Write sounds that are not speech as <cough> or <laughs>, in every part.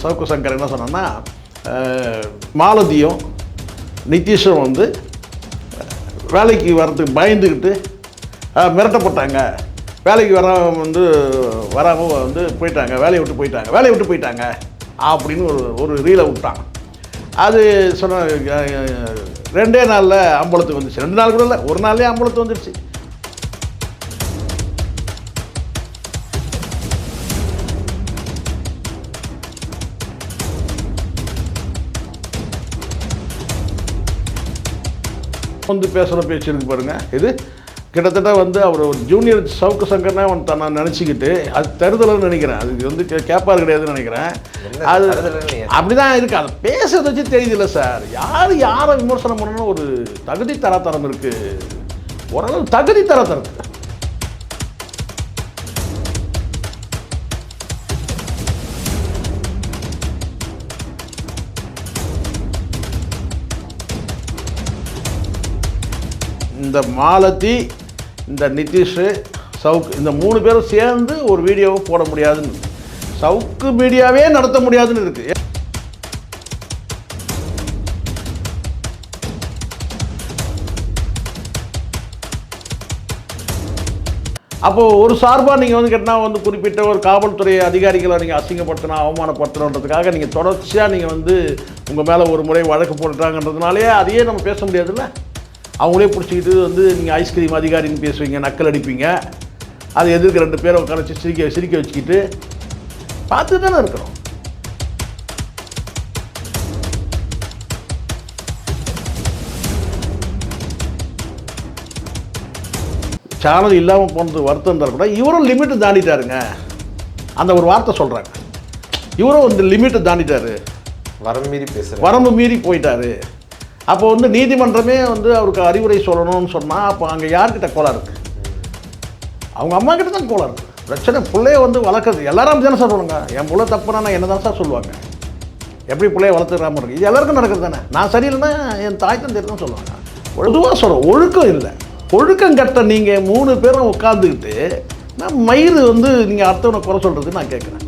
சவுக்கு சங்கர் என்ன சொன்னான்னா மாலதியும் நிதிஷும் வந்து வேலைக்கு வர்றதுக்கு பயந்துக்கிட்டு மிரட்டப்பட்டாங்க வேலைக்கு வர வந்து வராமல் வந்து போயிட்டாங்க வேலையை விட்டு போயிட்டாங்க வேலையை விட்டு போயிட்டாங்க அப்படின்னு ஒரு ஒரு ரீலை விட்டான் அது சொன்ன ரெண்டே நாளில் அம்பலத்துக்கு வந்துச்சு ரெண்டு நாள் கூட இல்லை ஒரு நாள்லேயே அம்பலத்துக்கு வந்துடுச்சு வந்து பேசுகிற பேச்சு இருக்கு பாருங்க. இது கிட்டத்தட்ட வந்து அவர் ஒரு ஜூனியர் சவுக்கு சங்கர்னா அவன் தன்னை நினச்சிக்கிட்டு அது தருதலைன்னு நினைக்கிறேன். அது வந்து கே- கேப்பார் கிடையாதுன்னு நினைக்கிறேன். அது தருதலைன்னு ஏன்? அப்படிதான் இருக்கு. அதை பேசுறத வச்சு தெரியுதுல்ல சார். யார் யாரை விமர்சனம் பண்ணணும் ஒரு தகுதி தராதரம் இருக்கு. ஓரளவு தகுதி தராதரம் இந்த மாலதி இந்த நிதிஷ் சவுக் இந்த மூணு பேரும் சேர்ந்து ஒரு வீடியோவை போட முடியாதுன்னு. சவுக்கு மீடியாவே நடத்த முடியாதுன்னு இருக்குது அப்போது ஒரு சார்பாக நீங்கள் வந்து கேட்டால் வந்து குறிப்பிட்ட ஒரு காவல்துறை அதிகாரிகளை நீங்கள் அசிங்கப்படுத்தணும் அவமானப்படுத்தணுன்றதுக்காக நீங்கள் தொடர்ச்சியாக நீங்கள் வந்து உங்கள் மேலே ஒரு முறை வழக்கு போட்டுட்டாங்கன்றதுனாலே அதையே நம்ம பேச முடியாதுல்ல? அவங்களே பிடிச்சிக்கிட்டு வந்து நீங்கள் ஐஸ்கிரீம் அதிகாரின்னு பேசுவீங்க நக்கல் அடிப்பீங்க. அது எதிர்க்க ரெண்டு பேரை உட்காரச்சு சிரிக்க சிரிக்க வச்சுக்கிட்டு பார்த்து தானே இருக்கிறோம். சேனல் இல்லாமல் போனது வருத்தம் இருந்தாலும் கூட இவரும் லிமிட்டு தாண்டிட்டாருங்க. அந்த ஒரு வார்த்தை சொல்கிறாங்க இவரும் வந்து லிமிட்டை தாண்டிட்டாரு. வரம் மீறி பேசுகிறேன் வரம்பு மீறி போயிட்டாரு. அப்போ வந்து நீதிமன்றமே வந்து அவருக்கு அறிவுரை சொல்லணும்னு சொன்னால் அப்போ அங்கே யார்கிட்ட கோளாறு இருக்குது அவங்க அம்மா கிட்ட தான் கோளாறு இருக்குது பிரச்சனை பிள்ளைய வந்து வளர்க்குறது. எல்லாரும் அப்படி தானே சார் சொல்லுங்க என் பிள்ளை தப்புனா நான் என்ன தான் சார் சொல்லுவாங்க? எப்படி பிள்ளைய வளர்த்துறாம இருக்கு? இது எல்லாருக்கும் நடக்கிறது தானே? நான் சரியில்லைன்னா என் தாய் தந்தை தான் சொல்லுவாங்க. பொதுவாக சொல்கிறோம் ஒழுக்கம் இல்லை. ஒழுக்கம் கட்ட நீங்கள் மூணு பேரும் உட்காந்துக்கிட்டு நான் மயிறு வந்து நீங்கள் அடுத்தவனை குறை சொல்கிறது நான் கேட்குறேன்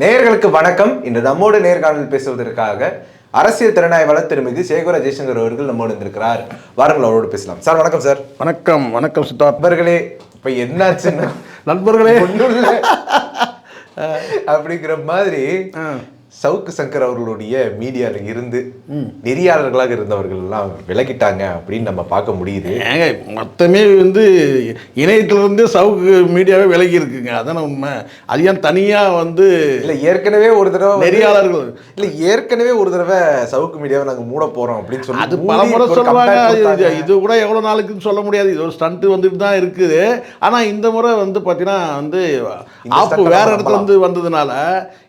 நேயர்களுக்கு வணக்கம். இன்று நம்மோடு நேர்காணல் பேசுவதற்காக அரசியல் திறனாய்வாளர் திருமிகு சேகர ஜெய்சங்கர் அவர்கள் நம்மோடு இருந்திருக்கிறார் வாருங்கள் அவரோடு பேசலாம். சார் வணக்கம் சார். வணக்கம் வணக்கம் சித்தார்த். நண்பர்களே இப்ப என்னாச்சுன்னா? நண்பர்களே. இல்ல. <laughs> அப்படிங்கிற மாதிரி. சவுக்கு சங்கர் அவர்களுடைய மீடியால இருந்து நெறியாளர்களாக இருந்தவர்கள் எல்லாம் விலகிட்டாங்க அப்படின்னு நம்ம பார்க்க முடியுது. ஏங்க மொத்தமே வந்து இணையத்திலிருந்து சவுக்கு மீடியாவே விலகி இருக்குங்க. அதான உண்மை. அது ஏன் தனியாக வந்து இல்ல ஏற்கனவே ஒரு தடவை வந்து- நெறியாளர்கள் இல்ல ஏற்கனவே ஒரு தடவை சவுக்கு மீடியாவை நாங்க மூட போறோம் அப்படின்னு சொல்லி அது பல முறை சொல்லுவாங்க. இது கூட எவ்வளோ நாளுக்குன்னு சொல்ல முடியாது. இது ஒரு ஸ்டண்ட்டு வந்துட்டு தான் இருக்குது. ஆனால் இந்த முறை வந்து பார்த்தீங்கன்னா வந்து ஆப்பு வேற இடத்துல இருந்து வந்ததுனால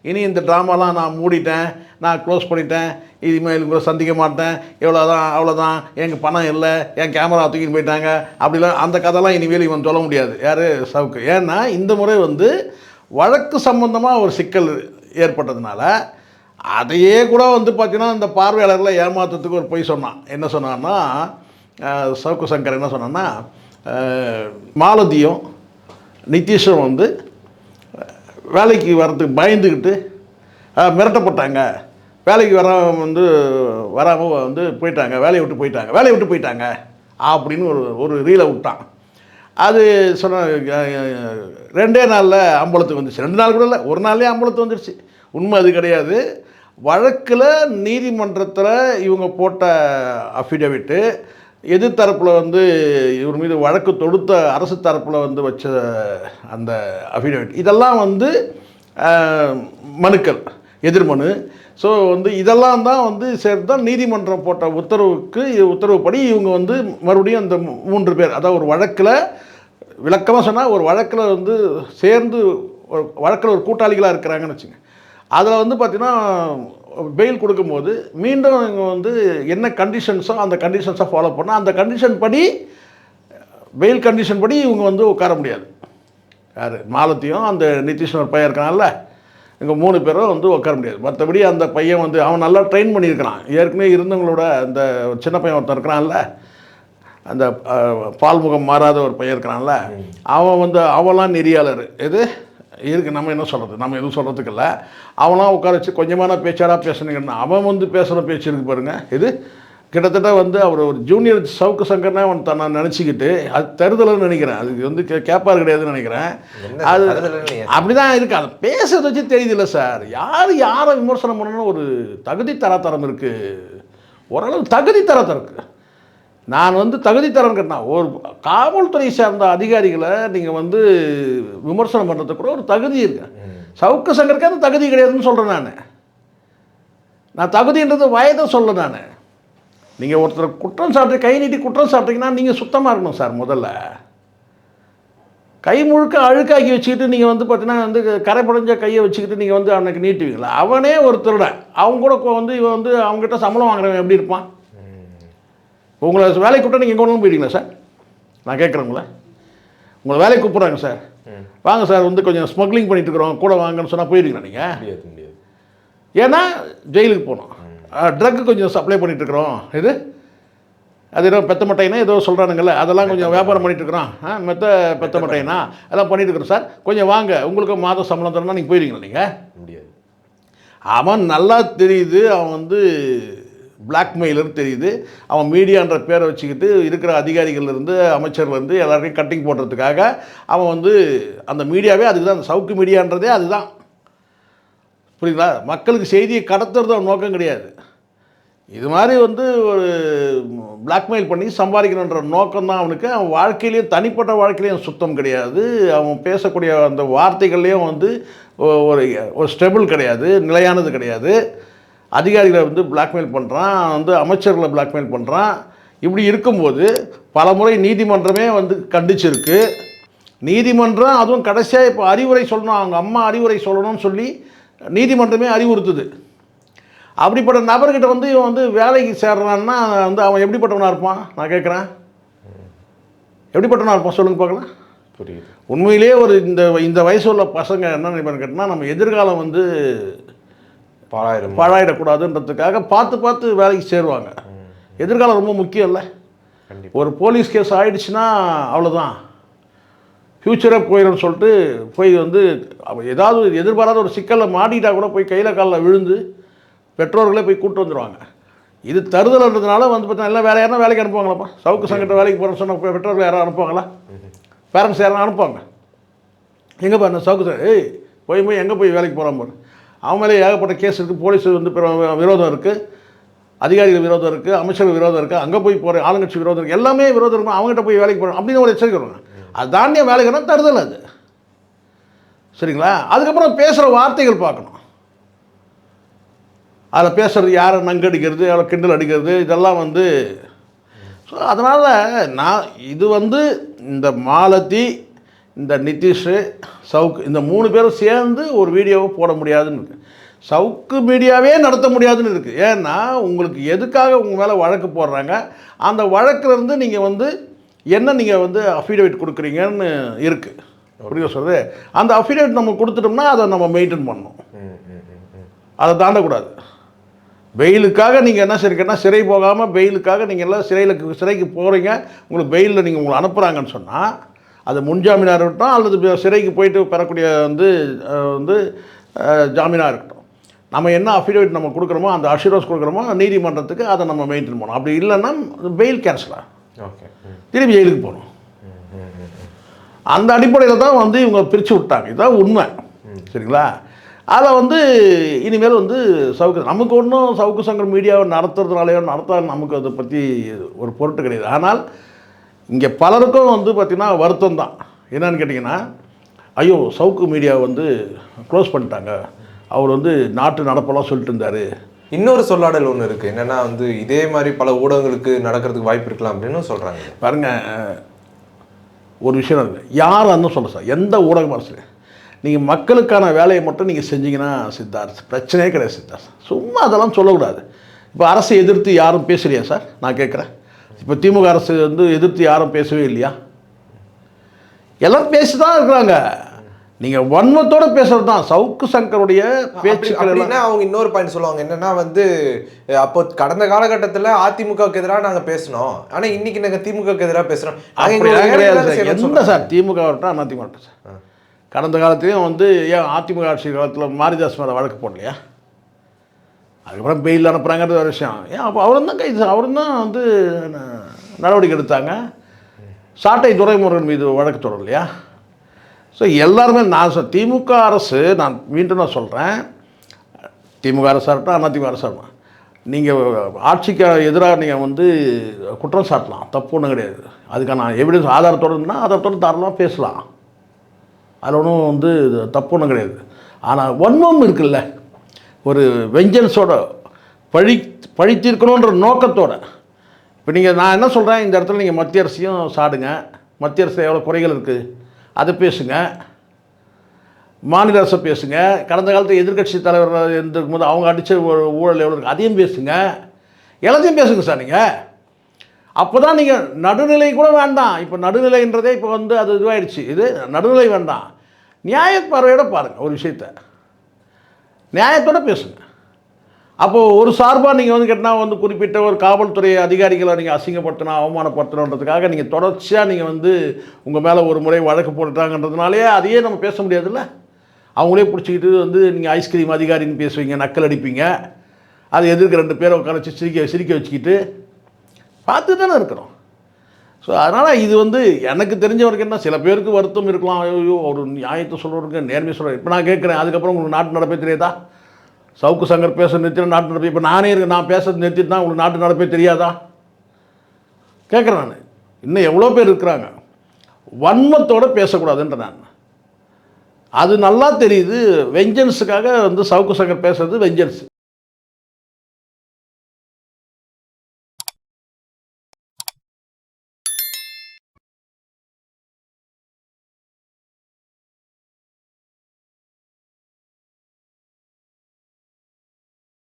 இனி இந்த ட்ராமாலாம் நான் மூடிட்டேன் நான் க்ளோஸ் பண்ணிட்டேன் இனிமேல் கூட சந்திக்க மாட்டேன் இவ்வளோதான் அவ்வளோதான் எங்கள் பணம் இல்லை என் கேமரா தூக்கிட்டு போயிட்டாங்க அப்படிலாம் அந்த கதைலாம் இனிமேல் இவன் சொல்ல முடியாது. யார்? சவுக்கு. ஏன்னா இந்த முறை வந்து வழக்கு சம்மந்தமாக ஒரு சிக்கல் ஏற்பட்டதுனால அதையே கூட வந்து பார்த்தீங்கன்னா இந்த பார்வையாளர்களை ஏமாத்துறதுக்கு ஒரு பொய் சொன்னான். என்ன சொன்னான்னா சவுக்கு சங்கர் என்ன சொன்னான்னா மாலதியும் நிதிஷும் வந்து வேலைக்கு வர்றதுக்கு பயந்துக்கிட்டு மிரட்டப்பட்டாங்க. வேலைக்கு வர வந்து வராமல் வந்து போயிட்டாங்க. வேலையை விட்டு போயிட்டாங்க. வேலையை விட்டு போயிட்டாங்க. அப்படின்னு ஒரு ஒரு ரீலை விட்டான். அது சொன்ன ரெண்டே நாளில் அம்பலத்துக்கு வந்துச்சு ரெண்டு நாள் கூட இல்லை ஒரு நாள்லேயே அம்பலத்துக்கு வந்துடுச்சு உண்மை அது கிடையாது. வழக்கில் நீதிமன்றத்தில் இவங்க போட்ட அஃபிடவிட்டு எதிர்த்தரப்பில் வந்து இவர் மீது வழக்கு தொடுத்த அரசு தரப்பில் வந்து வச்ச அந்த அஃபிடவிட் இதெல்லாம் வந்து மனுக்கள். எதிர்மனு. ஸோ வந்து இதெல்லாம் தான் வந்து சேர்த்து தான் நீதிமன்றம் போட்ட உத்தரவுக்கு உத்தரவுப்படி இவங்க வந்து மறுபடியும் அந்த மூன்று பேர் அதாவது ஒரு வழக்கில் விளக்கமாக சொன்னால் ஒரு வழக்கில் வந்து சேர்ந்து ஒரு வழக்கில் ஒரு கூட்டாளிகளாக இருக்கிறாங்கன்னு வச்சுங்க. அதில் வந்து பார்த்திங்கன்னா பெயில் கொடுக்கும்போது மீண்டும் இவங்க வந்து என்ன கண்டிஷன்ஸோ அந்த கண்டிஷன்ஸை ஃபாலோ பண்ணால் அந்த கண்டிஷன் படி பெயில் கண்டிஷன் படி இவங்க வந்து உட்கார முடியாது. யார்? மாலத்தையும் அந்த நிதிஷ்னு ஒரு பையன் இருக்கான்ல இங்கே மூணு பேரும் வந்து உட்கார முடியாது. மற்றபடி அந்த பையன் வந்து அவன் நல்லா ட்ரெயின் பண்ணியிருக்கிறான். ஏற்கனவே இருந்தவங்களோட அந்த சின்ன பையன் ஒருத்தன் இருக்கிறான்ல அந்த பால்முகம் மாறாத ஒரு பையன் இருக்கிறான்ல அவன் வந்து அவெல்லாம் நெறியாளர். எது? இருக்கு நம்ம என்ன சொல்கிறது நம்ம எதுவும் சொல்கிறதுக்கு இல்லை. அவனாம் உட்கார வச்சு கொஞ்சமான பேச்சாராக பேசுனீங்கன்னா அவன் வந்து பேசுகிற பேச்சு இருக்கு பாருங்கள் இது கிட்டத்தட்ட வந்து அவர் ஒரு ஜூனியர் சவுக்கு சங்கர்னே அவன் தன்னை நினச்சிக்கிட்டு அது தருதலைன்னு நினைக்கிறேன். அது வந்து கே கேட்பார் கிடையாதுன்னு நினைக்கிறேன். அது தருதலைன்னு ஏன்? அப்படிதான் இருக்கு. அதை பேசுறத வச்சு தெரியுதுல்ல சார். யார் யாரை விமர்சனம் பண்ணணும் ஒரு தகுதி தராதரம் இருக்கு. ஓரளவு தகுதி தராதரம் இருக்கு. நான் வந்து தகுதி தரம் கேட்டேன் ஒரு காவல்துறை சார்ந்த அதிகாரிகளை நீங்கள் வந்து விமர்சனம் பண்ணுறதுக்கு கூட ஒரு தகுதி இருக்கு. சவுக்கு சங்கருக்கு அந்த தகுதி கிடையாதுன்னு சொல்கிறேன் நான். நான் தகுதின்றது வயதை சொல்ல நான். நீங்கள் ஒருத்தர் குற்றம் சாப்பிட்டு கை நீட்டி குற்றம் சாப்பிட்டீங்கன்னா நீங்கள் சுத்தமாக இருக்கணும் சார் முதல்ல. கை முழுக்க அழுக்காக்கி வச்சுக்கிட்டு நீங்கள் வந்து பார்த்தீங்கன்னா வந்து கரை படைஞ்ச கையை வச்சுக்கிட்டு நீங்கள் வந்து அவனுக்கு நீட்டுவீங்களா? அவனே ஒரு திருடன் அவங்க கூட வந்து இவன் வந்து அவங்ககிட்ட சம்பளம் வாங்குறவன் எப்படி இருப்பான்? உங்களை வேலைக்கு கூப்பிட்டா நீங்கள் எங்கே ஒன்றும் போயிட்டீங்களா சார்? நான் கேட்குறேங்களா உங்களை. வேலைக்கு கூப்பிட்றாங்க சார். வாங்க சார் வந்து கொஞ்சம் ஸ்மக்லிங் பண்ணிட்டு இருக்கிறோம். கூட வாங்கன்னு சொன்னால் போயிருக்கீங்களா நீங்கள் ஏன்னா ஜெயிலுக்கு போகணும். ட்ரக்கு கொஞ்சம் சப்ளை பண்ணிட்டு இருக்கிறோம் இது? அது ஏதோ பெத்த மட்டைனா ஏதோ சொல்கிறானுங்கல்ல அதெல்லாம் கொஞ்சம் வியாபாரம் பண்ணிட்டு இருக்கிறோம் ஆ மெத்த பெத்த மட்டைனா அதெல்லாம் பண்ணிட்டு இருக்கிறோம் சார். கொஞ்சம் வாங்க உங்களுக்கு மாதம் சம்பளம் தரணும்னா நீங்கள் போயிருக்கீங்களா நீங்கள் முடியாது. அவன் நல்லா தெரியுது அவன் வந்து பிளாக்மெயிலர் தெரியுது. அவன் மீடியான்ற பேரை வச்சுக்கிட்டு இருக்கிற அதிகாரிகள்லேருந்து அமைச்சர்லேருந்து எல்லாருக்கும் கட்டிங் போடுறதுக்காக அவன் வந்து அந்த மீடியாவே அதுக்கு தான் சவுக்கு மீடியான்றதே அதுதான். புரியுங்களா மக்களுக்கு செய்தியை கடத்துறது அவன் நோக்கம் கிடையாது. இது மாதிரி வந்து ஒரு பிளாக்மெயில் பண்ணி சம்பாதிக்கணுன்ற நோக்கம் தான் அவனுக்கு. அவன் வாழ்க்கையிலையும் தனிப்பட்ட வாழ்க்கையிலையும் சுத்தம் கிடையாது. அவன் பேசக்கூடிய அந்த வார்த்தைகள்லேயும் வந்து ஒரு ஒரு ஸ்டெபிள் கிடையாது நிலையானது கிடையாது. அதிகாரிகளை வந்து பிளாக்மெயில் பண்ணுறான் வந்து அமைச்சர்களை பிளாக்மெயில் பண்ணுறான் இப்படி இருக்கும்போது பல முறை நீதிமன்றமே வந்து கண்டிச்சிருக்கு. நீதிமன்றம் அதுவும் கடைசியாக இப்போ அறிவுரை சொல்லணும். அவங்க அம்மா அறிவுரை சொல்லணும்னு சொல்லி நீதிமன்றமே அறிவுறுத்துது. அப்படிப்பட்ட நபர்கிட்ட வந்து இவன் வந்து வேலைக்கு சேர்றான்னா வந்து அவன் எப்படிப்பட்டவனாக இருப்பான்? நான் கேட்குறேன். எப்படிப்பட்டவனாக இருப்பான்? சொல்லுங்க பார்க்கலாம். புரியுது. உண்மையிலேயே ஒரு இந்த இந்த வயசு உள்ள பசங்க என்ன நினைப்பான்னு கேட்டால் நம்ம எதிர்காலம் வந்து பாலாயிரம் பாழாயிடக்கூடாதுன்றதுக்காக பார்த்து பார்த்து வேலைக்கு சேருவாங்க. எதிர்காலம் ரொம்ப முக்கியம் இல்லை ஒரு போலீஸ் கேஸ் ஆயிடுச்சுன்னா அவ்வளோதான் ஃப்யூச்சரே போயிடும்னு சொல்லிட்டு போய் வந்து ஏதாவது எதிர்பாராத ஒரு சிக்கலில் மாட்டிட்டா கூட போய் கையில் காலில் விழுந்து பெற்றோர்களே போய் கூப்பிட்டு வந்துடுவாங்க இது தருதல்ன்றதுனால வந்து பார்த்தீங்கன்னா எல்லாம் வேலை யாரும் வேலைக்கு அனுப்புவாங்களாப்பா சவுக்கு சங்கட்ட வேலைக்கு போகிறோம்னு சொன்ன பெற்றோர்கள் யாரும் அனுப்புவாங்களா? பேரண்ட்ஸ் யாரும் அனுப்புவாங்க? எங்கே பாருங்க சவுக்கு சார் ஏய் போய் போய் எங்கே போய் வேலைக்கு போகிறான் பாரு. அவன் மேலே ஏகப்பட்ட கேஸ் இருக்குது போலீஸ் வந்து விரோதம் இருக்குது அதிகாரிகள் விரோதம் இருக்குது அமைச்சர்கள் விரோதம் இருக்குது அங்கே போய் போகிற ஆளுங்கட்சி விரோதம் இருக்குது எல்லாமே விரோதம் இருக்கும் அவங்ககிட்ட போய் வேலைக்கு போகிறோம் அப்படின்னு ஒரு எச்சரிக்கை வருவாங்க அது தாண்டிய வேலைக்குன்னா தருதல் அது. சரிங்களா? அதுக்கப்புறம் பேசுகிற வார்த்தைகள் பார்க்கணும். அதில் பேசுகிறது யாரை நங்கடிக்கிறது யாரை கிண்டல் அடிக்கிறது இதெல்லாம் வந்து ஸோ அதனால் நான் இது வந்து இந்த மாலதி இந்த நிதிஷு சவுக்கு இந்த மூணு பேரும் சேர்ந்து ஒரு வீடியோவை போட முடியாதுன்னு இருக்குது சவுக்கு மீடியாவே நடத்த முடியாதுன்னு இருக்குது ஏன்னா உங்களுக்கு எதுக்காக உங்கள் மேலே வழக்கு போடுறாங்க? அந்த வழக்கிலேருந்து நீங்கள் வந்து என்ன நீங்கள் வந்து அஃபிடேவிட் கொடுக்குறீங்கன்னு இருக்குது புரிய சொல்கிறது அந்த அஃபிடேவிட் நம்ம கொடுத்துட்டோம்னா அதை நம்ம மெயின்டைன் பண்ணணும். அதை தாண்டக்கூடாது. பெயிலுக்காக நீங்கள் என்ன செய்றீங்கன்னா சிறை போகாமல் பெயிலுக்காக நீங்கள் எல்லாம் சிறையில் சிறைக்கு போகிறீங்க உங்களுக்கு பெயிலில் நீங்கள் உங்களை அனுப்புகிறாங்கன்னு சொன்னால் அது முன்ஜாமீனாக இருக்கட்டும் அல்லது சிறைக்கு போயிட்டு பெறக்கூடிய வந்து வந்து ஜாமீனாக இருக்கட்டும். நம்ம என்ன அஃபிடேவிட் நம்ம கொடுக்குறோமோ அந்த அஷூரன்ஸ் கொடுக்குறோமோ நீதிமன்றத்துக்கு அதை நம்ம மெயின்டைன் பண்ணணும். அப்படி இல்லைன்னா பெயில் கேன்சலாக திரும்பி ஜெயிலுக்கு போகணும். அந்த அடிப்படையில் தான் வந்து இவங்க பிரித்து விட்டாங்க. இதுதான் உண்மை. சரிங்களா? அதில் வந்து இனிமேல் வந்து சவுக்கு நமக்கு ஒன்றும் சவுக்கு சங்கர் மீடியாவை நடத்துறதுனாலையோ நடத்தா நமக்கு அதை பற்றி ஒரு பொருட்டு கிடையாது. ஆனால் இங்கே பலருக்கும் வந்து பார்த்திங்கன்னா வருத்தம் தான். என்னன்னு கேட்டிங்கன்னா ஐயோ சவுக்கு மீடியா வந்து க்ளோஸ் பண்ணிட்டாங்க. அவர் வந்து நாட்டு நடப்பெல்லாம் சொல்லிட்டு இருந்தார். இன்னொரு சொல்லாடல் ஒன்று இருக்குது என்னன்னா வந்து இதே மாதிரி பல ஊடகங்களுக்கு நடக்கிறதுக்கு வாய்ப்பு இருக்கலாம் அப்படின்னு சொல்கிறாங்க பாருங்கள் ஒரு விஷயம் இருக்குது யார் அந்த சொல்ல சார். எந்த ஊடகம் சரி. நீங்கள் மக்களுக்கான வேலையை மட்டும் நீங்கள் செஞ்சீங்கன்னா சித்தார்த். பிரச்சனையே கிடையாது சித்தார்த். சும்மா அதெல்லாம் சொல்லக்கூடாது. இப்போ அரசை எதிர்த்து யாரும் பேசலையா சார்? நான் கேட்குறேன். இப்போ திமுக அரசு வந்து எதிர்த்து யாரும் பேசவே இல்லையா? எல்லாம் பேசி தான் இருக்கிறாங்க. நீங்கள் வன்மத்தோட பேசுறது தான் சவுக்கு சங்கருடைய பேச்சுக்கள் அவங்க இன்னொரு பாயிண்ட் சொல்லுவாங்க. என்னன்னா வந்து அப்போ கடந்த காலகட்டத்துல அதிமுகவுக்கு எதிராக நாங்க பேசணும் ஆனா இன்னைக்கு நாங்க திமுகவுக்கு எதிராக நாங்க செய்யணும்னு எந்த. சார். திமுக வரட்டும் அதிமுக வரட்டும் சார். கடந்த காலத்துலேயும் வந்து ஏன் அதிமுக ஆட்சி காலத்தில் மாரிதாஸ் மேலே வழக்கு போடலையா? அதுக்கப்புறம் பெயில் அனுப்புகிறாங்கிறது ஒரு விஷயம். ஏன் அப்போ அவரும் தான் கைது அவரும் தான் வந்து நடவடிக்கை எடுத்தாங்க? சாட்டை துரைமுருகன் மீது வழக்கு தொடரலையா? ஸோ எல்லாருமே நான் சொ திமுக அரசு நான் மீண்டும் நான் சொல்கிறேன் திமுக அரசாக இருக்கட்டும் அதிமுக அரசாக இருக்கட்டும். நீங்கள் ஆட்சிக்கு எதிராக நீங்கள் வந்து குற்றம் சாட்டலாம். தப்பு ஒன்றும் கிடையாது. அதுக்கான எவிடன்ஸ் ஆதாரத்தோடு இருந்தால் ஆதாரத்தோடு தாராளமாக பேசலாம். அதில் ஒன்றும் வந்து தப்பு ஒன்றும் கிடையாது. ஆனால் வன்மம் இருக்குல்ல. ஒரு வெஞ்சன்ஸோட பழி பழி தீர்க்கணுன்ற நோக்கத்தோட. இப்போ நீங்கள் நான் என்ன சொல்கிறேன் இந்த இடத்துல நீங்கள் மத்திய அரசையும் சாடுங்க. மத்திய அரசு எவ்வளோ குறைகள் இருக்குது அதை பேசுங்க. மாநில அரசை பேசுங்க. கடந்த காலத்தில் எதிர்க்கட்சி தலைவர் இருந்திருக்கும் போது அவங்க அடித்த ஊழல் எவ்வளோ இருக்குது அதையும் பேசுங்க. எல்லாத்தையும் பேசுங்க சார் நீங்கள் அப்போ தான் நீங்கள் நடுநிலை கூட வேண்டாம். இப்போ நடுநிலைன்றதே இப்போ வந்து அது இதுவாகிடுச்சு இது நடுநிலை வேண்டாம். நியாயப்பார்வையோட பாருங்கள் ஒரு விஷயத்த. நியாயத்தோட பேசுங்கள் அப்போது ஒரு சார்பாக நீங்கள் வந்து கேட்டால் வந்து குறிப்பிட்ட ஒரு காவல்துறை அதிகாரிகளை நீங்கள் அசிங்கப்படுத்தணும் அவமானப்படுத்தணுன்றதுக்காக நீங்கள் தொடர்ச்சியாக நீங்கள் வந்து உங்கள் மேலே ஒரு முறை வழக்கு போட்டுட்டாங்கன்றதுனாலே அதையே நம்ம பேச முடியாதுல்ல? அவங்களே பிடிச்சிக்கிட்டு வந்து நீங்கள் ஐஸ்கிரீம் அதிகாரின்னு பேசுவீங்க நக்கல் அடிப்பீங்க. அதை எதிர்க்க ரெண்டு பேரை உட்கார வச்சு சிரிக்க சிரிக்க வச்சுக்கிட்டு பார்த்து தானே இருக்கிறோம். ஸோ அதனால் இது வந்து எனக்கு தெரிஞ்சவருக்கு என்ன சில பேருக்கு வருத்தம் இருக்கலாம். ஐயோ ஒரு நியாயத்தை சொல்கிறவருக்கு நேர்மையை சொல்கிறேன் இப்போ நான் கேட்குறேன் அதுக்கப்புறம் உங்களுக்கு நாட்டு நடப்பே தெரியாதா? சவுக்கு சங்கர் பேச நிறுத்தினா நாட்டு நடப்பு. இப்போ நானே இருக்கு நான் பேசுறது நிறுத்திட்டு தான் உங்களுக்கு நாட்டு நடப்பே தெரியாதா? கேட்குறேன் நான். இன்னும் எவ்வளோ பேர் இருக்கிறாங்க? வன்மத்தோடு பேசக்கூடாதுன்ற நான். அது நல்லா தெரியுது. வெஞ்சன்ஸுக்காக வந்து சவுக்கு சங்கர் பேசுறது வெஞ்சன்ஸ்.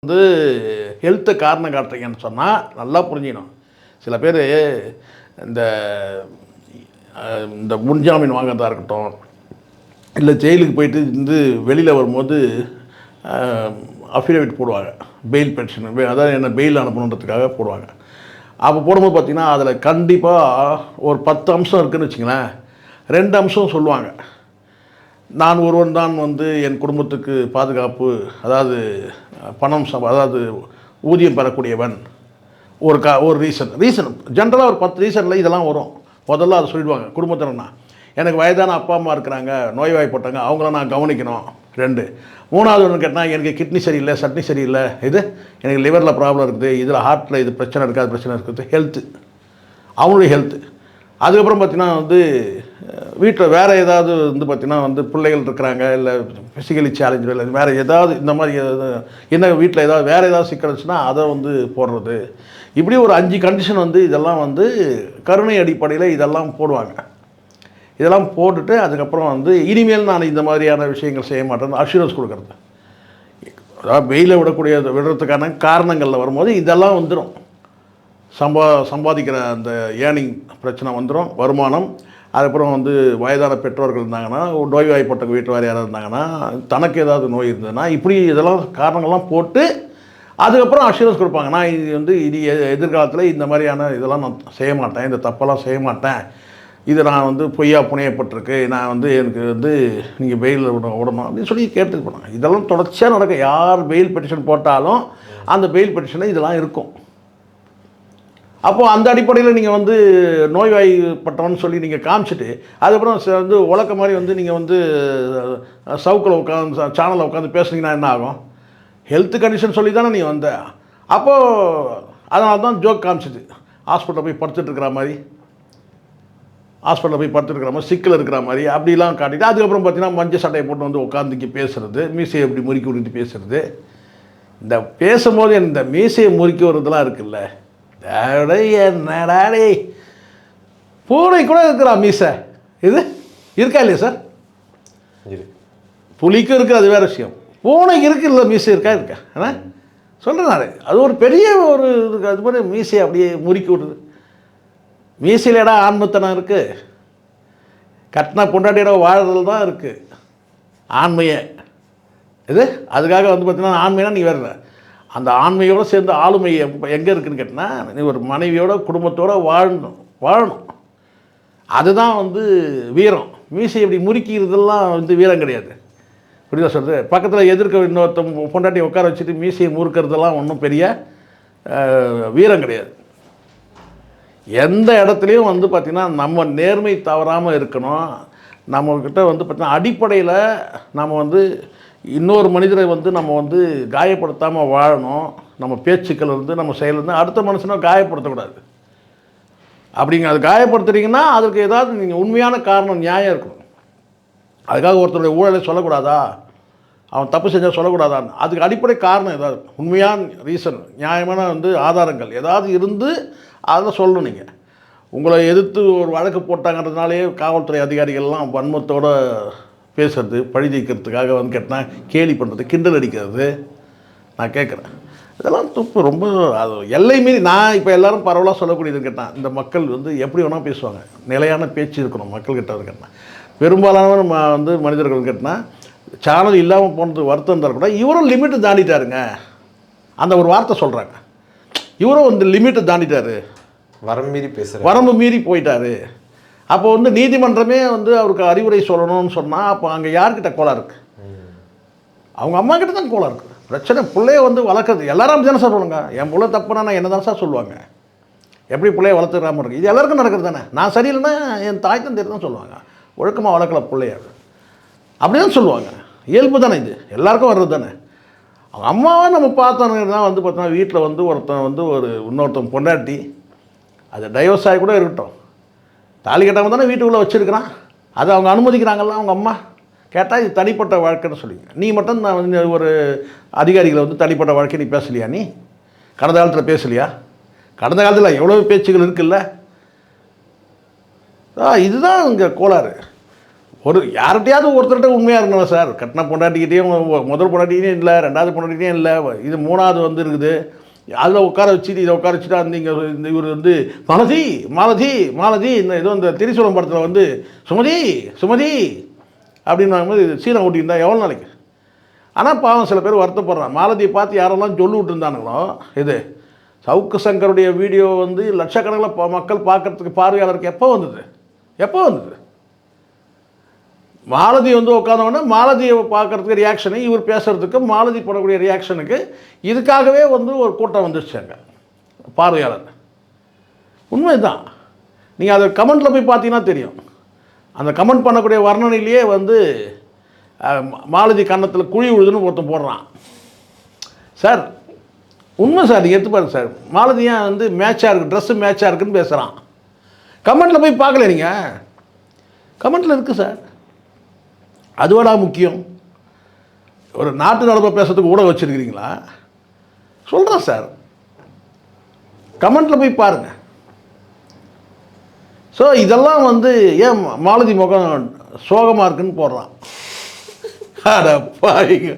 வந்து ஹெல்த்தை காரணம் காட்டுறீங்கன்னு சொன்னால் நல்லா புரிஞ்சிக்கணும். சில பேர் இந்த இந்த முன்ஜாமீன் வாங்குறதா இருக்கட்டும் இல்லை ஜெயிலுக்கு போயிட்டு வந்து வெளியில் வரும்போது அஃபிடவிட் போடுவாங்க. பெயில் பென்ஷன் அதாவது என்ன பெயில் அனுப்பணுன்றதுக்காக போடுவாங்க. அப்போ போடும்போது பார்த்திங்கன்னா அதில் கண்டிப்பாக ஒரு பத்து அம்சம் இருக்குன்னு வச்சுங்களேன். ரெண்டு அம்சம் சொல்லுவாங்க. நான் ஒருவன் தான் வந்து என் குடும்பத்துக்கு பாதுகாப்பு அதாவது பணம் ச அதாவது ஊதியம் பெறக்கூடியவன். ஒரு கா ஒரு ரீசன் ரீசன் ஜென்ரலாக ஒரு பத்து ரீசனில் இதெல்லாம் வரும். முதல்ல அதை சொல்லிடுவாங்க குடும்பத்தினர்னா. எனக்கு வயதான அப்பா அம்மா இருக்கிறாங்க நோய்வாய்ப்பட்டாங்க அவங்கள நான் கவனிக்கணும். ரெண்டு. மூணாவது ஒன்று கேட்டால் எனக்கு கிட்னி சரியில்லை சட்னி சரியில்லை. இது எனக்கு லிவரில் ப்ராப்ளம் இருக்குது இதில் ஹார்ட்டில் இது பிரச்சனை இருக்குது அது பிரச்சனை இருக்குது ஹெல்த்து அவங்களுடைய ஹெல்த்து அதுக்கப்புறம் பார்த்திங்கன்னா வந்து வீட்டில் வேறு ஏதாவது வந்து பார்த்தீங்கன்னா வந்து பிள்ளைகள் இருக்கிறாங்க இல்லை ஃபிசிக்கலி சேலஞ்சு இல்லை வேறு ஏதாவது இந்த மாதிரி என்ன வீட்டில் ஏதாவது வேறு ஏதாவது சிக்கல் இருந்துச்சுன்னா அதை வந்து போடுறது. இப்படி ஒரு அஞ்சு கண்டிஷன் வந்து இதெல்லாம் வந்து கருணை அடிப்படையில் இதெல்லாம் போடுவாங்க. இதெல்லாம் போட்டுட்டு அதுக்கப்புறம் வந்து இனிமேல் நான் இந்த மாதிரியான விஷயங்கள் செய்ய மாட்டேன்னு அஷூரன்ஸ் கொடுக்குறது. அதாவது வெயில விடக்கூடிய விடுறதுக்கான காரணங்களில் வரும்போது இதெல்லாம் வந்துடும் சம்பா சம்பாதிக்கிற அந்த ஏர்னிங் பிரச்சனை வந்துடும் வருமானம் அதுக்கப்புறம் வந்து வயதான பெற்றோர்கள் இருந்தாங்கன்னா ஒரு நோய்வாய்ப்பட்ட வீட்டு வேறு யாராவது இருந்தாங்கன்னா தனக்கு ஏதாவது நோய் இருந்ததுன்னா இப்படி இதெல்லாம் காரணங்கள்லாம் போட்டு அதுக்கப்புறம் அஷூரன்ஸ் கொடுப்பாங்க. நான் இது வந்து இது எதிர்காலத்தில் இந்த மாதிரியான இதெல்லாம் நான் செய்ய மாட்டேன். இந்த தப்பெல்லாம் செய்ய மாட்டேன். இது நான் வந்து பொய்யா புனையப்பட்டிருக்கு நான் வந்து எனக்கு வந்து நீங்கள் பெயிலில் விட விடணும் அப்படின்னு சொல்லி கேட்டுட்டு போனாங்க. இதெல்லாம் தொடர்ச்சியாக நடக்கும். யார் பெயில் பெட்டிஷன் போட்டாலும் அந்த பெயில் பெட்டிஷனில் இதெல்லாம் இருக்கும். அப்போது அந்த அடிப்படையில் நீங்கள் வந்து நோய்வாய்ப்பட்டவன் சொல்லி நீங்கள் காமிச்சிட்டு அதுக்கப்புறம் ச- வந்து உலக்க மாதிரி வந்து நீங்கள் வந்து சவுக்கில் உட்காந்து சேனலில் உட்காந்து பேசுனீங்கன்னா என்ன ஆகும்? ஹெல்த் கண்டிஷன் சொல்லி தானே நீ வந்த. அப்போது அதனால தான் ஜோக் காமிச்சிது ஹாஸ்பிட்டலில் போய் படுத்துட்டுருக்குற மாதிரி ஹாஸ்பிட்டலில் போய் படுத்துருக்கிற மாதிரி சிக்கில் இருக்கிற மாதிரி அப்படிலாம் காட்டிட்டு அதுக்கப்புறம் பார்த்தீங்கன்னா மஞ்சள் சட்டையை போட்டு வந்து உட்காந்துக்கி பேசுகிறது மீசையை எப்படி முறுக்கி விட்டுட்டு பேசுகிறது இந்த பேசும்போது இந்த மீசையை முறுக்கி வர்றதுலாம் இருக்குல்ல. என்னடா டேய். பூனை கூட இருக்கிறா மீசை. இது? இருக்கா இல்லையா சார்? புலிக்கும் இருக்குது அது வேறு விஷயம். பூனைக்கு இருக்கு இல்லை மீசை இருக்கா இருக்கா? ஏன்னா சொல்கிறேன் நான். அது ஒரு பெரிய ஒரு இது அது மாதிரி மீசையை அப்படியே முறுக்கி விடுறது மீசையிலடா ஆன்மத்தனம் இருக்குது கட்டின பொண்டாட்டியோட வாழ்றதுல தான் இருக்குது ஆண்மையே. இது? அதுக்காக வந்து பார்த்தீங்கன்னா ஆண்மைனா நீ வேற அந்த ஆண்மையோடு சேர்ந்து ஆளுமை எங்கே இருக்குன்னு கேட்டினா நீ ஒரு மனைவியோட குடும்பத்தோடு வாழணும் வாழணும். அதுதான் வந்து வீரம். மீசை இப்படி முறுக்கிறதெல்லாம் வந்து வீரம் கிடையாது. புரியுதா சொல்கிறது பக்கத்தில் எதிர்க்க இன்னொருத்தம் பொண்டாட்டி உட்கார வச்சுட்டு மீசையை முறுக்கிறதெல்லாம் ஒன்றும் பெரிய வீரம் கிடையாது. எந்த இடத்துலையும் வந்து பார்த்திங்கன்னா நம்ம நேர்மை தவறாமல் இருக்கணும். நம்மக்கிட்ட வந்து பார்த்திங்கன்னா அடிப்படையில் நம்ம வந்து இன்னொரு மனிதரை வந்து நம்ம வந்து காயப்படுத்தாமல் வாழணும் நம்ம பேச்சுக்கள் இருந்து நம்ம செயல் இருந்து அடுத்த மனுஷனை காயப்படுத்தக்கூடாது. அப்படிங்க அது காயப்படுத்துறீங்கன்னா அதுக்கு ஏதாவது நீங்கள் உண்மையான காரணம் நியாயம் இருக்கணும். அதுக்காக ஒருத்தருடைய ஊழலை சொல்லக்கூடாதா? அவன் தப்பு செஞ்சால் சொல்லக்கூடாதான்னு. அதுக்கு அடிப்படை காரணம் ஏதாவது உண்மையான ரீசன் நியாயமான வந்து ஆதாரங்கள் ஏதாவது இருந்து அதில் சொல்லணும் நீங்கள் உங்களை எதிர்த்து ஒரு வழக்கு போட்டாங்கிறதுனாலே காவல்துறை அதிகாரிகள்லாம் வன்மத்தோடு பேசுறது பழி தீர்க்கறதுக்காக வந்து கேட்டால் கேலி பண்ணுறது கிண்டல் அடிக்கிறது நான் கேட்குறேன். இதெல்லாம் துப்பு ரொம்ப அது எல்லை மீறி நான் இப்போ எல்லாரும் பரவலாக சொல்லக்கூடியது கேட்டேன். இந்த மக்கள் வந்து எப்படி வேணால் பேசுவாங்க. நிலையான பேச்சு இருக்கணும் மக்கள்கிட்ட கேட்டேன் பெரும்பாலான ம- வந்து மனிதர்கள் கேட்டால் சேனல் இல்லாமல் போனது வருத்தம் இருந்தால் கூட இவரும் லிமிட்டு தாண்டிட்டாருங்க. அந்த ஒரு வார்த்தை சொல்கிறாங்க இவரும் வந்து லிமிட்டை தாண்டிட்டாரு. வரம் மீறி பேசுற வரம்பு மீறி போயிட்டாரு. அப்போ வந்து நீதிமன்றமே வந்து அவருக்கு அறிவுரை சொல்லணும்னு சொன்னால் அப்போ அங்கே யார்கிட்ட கோலா இருக்கு? அவங்க அம்மா கிட்ட தான் கோலா இருக்கு. பிரச்சனை பிள்ளைய வந்து வளர்க்குறது. எல்லாரும் தானே சார் சொல்லுங்க என் பிள்ளை தப்புனா நான் என்ன தான் சார் சொல்லுவாங்க? எப்படி பிள்ளைய வளர்த்துக்கிறாமல் இருக்குது இது எல்லாருக்கும் நடக்கிறது தானே? நான் சரியில்லைன்னா என் தாய் தந்தை தான் சொல்லுவாங்க. ஒழுக்கமாக வளர்க்கல பிள்ளைய. அப்படி தான் சொல்லுவாங்க. இயல்பு தானே இது. எல்லாருக்கும் வர்றது தானே. அவங்க அம்மாவை நம்ம பார்த்தோன்னா வந்து பார்த்தோன்னா வீட்டில் வந்து ஒருத்தன் வந்து ஒரு இன்னொருத்தன் பொண்டாட்டி. அது டைவர்ஸ் ஆகி கூட இருக்கட்டும். தாலி கட்டாமல் தானே வீட்டுக்குள்ளே வச்சுருக்கிறான். அது அவங்க அனுமதிக்கிறாங்கல்ல அவங்க அம்மா. கேட்டால் இது தனிப்பட்ட வாழ்க்கைன்னு சொல்லி நீ மட்டும் நான் வந்து ஒரு அதிகாரிகளை வந்து தனிப்பட்ட வாழ்க்கை நீ பேசலையா நீ? கடந்த காலத்தில் பேசலையா? கடந்த காலத்தில் எவ்வளோ பேச்சுகள் இருக்குல்ல? இதுதான் இங்கே கோளாறு. ஒரு யார்கிட்டையாவது ஒருத்தர்கிட்ட உண்மையாக இருக்கணும் சார். கட்டின பொண்டாட்டிக்கிட்டேயும் முதல் பொண்டாட்டிக்கிட்டேயும் இல்லை ரெண்டாவது பொண்டாட்டிக்கிட்டேயும் இல்லை. இது மூணாவது வந்து இருக்குது. அதில் உட்கார வச்சுட்டு இதை உட்கார வச்சுட்டா நீங்கள் இந்த இவர் வந்து மாலதி மாலதி மாலதி இந்த ஏதோ இந்த திரிசூலம் படத்தில் வந்து சுமதி சுமதி அப்படின்னு போது சீனை ஓட்டியிருந்தா எவ்வளோ நாளைக்கு? ஆனால் பாவம் சில பேர் வருத்தப்படுறான் மாலதியை பார்த்து யாரெல்லாம் சொல்லி விட்டுருந்தானுங்களோ இது சவுக்கு சங்கருடைய வீடியோ வந்து லட்சக்கணக்கில் மக்கள் பார்க்கறதுக்கு பார்வையாளருக்கு எப்போ வந்தது? எப்போ வந்தது? மாலதி வந்து உட்காந்தவொடனே மாலதியை பார்க்கறதுக்கு ரியாக்ஷனு இவர் பேசுகிறதுக்கு மாலதி போடக்கூடிய ரியாக்ஷனுக்கு இதுக்காகவே வந்து ஒரு கூட்டம் வந்துருச்சு அங்கே. பார்வையாளர் உண்மைதான். நீங்கள் அதை கமெண்ட்டில் போய் பார்த்தீங்கன்னா தெரியும். அந்த கமெண்ட் பண்ணக்கூடிய வர்ணனையிலேயே வந்து மாலதி கன்னத்தில் குழி விழுதுன்னு ஒருத்தன் போடுறான். சார் உண்மை சார் நீங்கள் எடுத்து பாருங்க சார். மாலதி ஏன் வந்து மேட்சாக இருக்குது ட்ரெஸ்ஸு மேட்சாக இருக்குன்னு பேசுகிறான் கமெண்ட்டில் போய் பார்க்கல நீங்கள் கமெண்ட்டில் இருக்குது சார். அதுவடா முக்கியம். ஒரு நாட்டு நடப்பை பேசுறதுக்கு ஊடகம் வச்சுருக்கிறீங்களா? சொல்கிறேன் சார். கமெண்ட்டில் போய் பாருங்கள் ஸோ இதெல்லாம் வந்து ஏன் மாலதி முகம் சோகமாக இருக்குன்னு போடுறான்? அட பாவிங்க.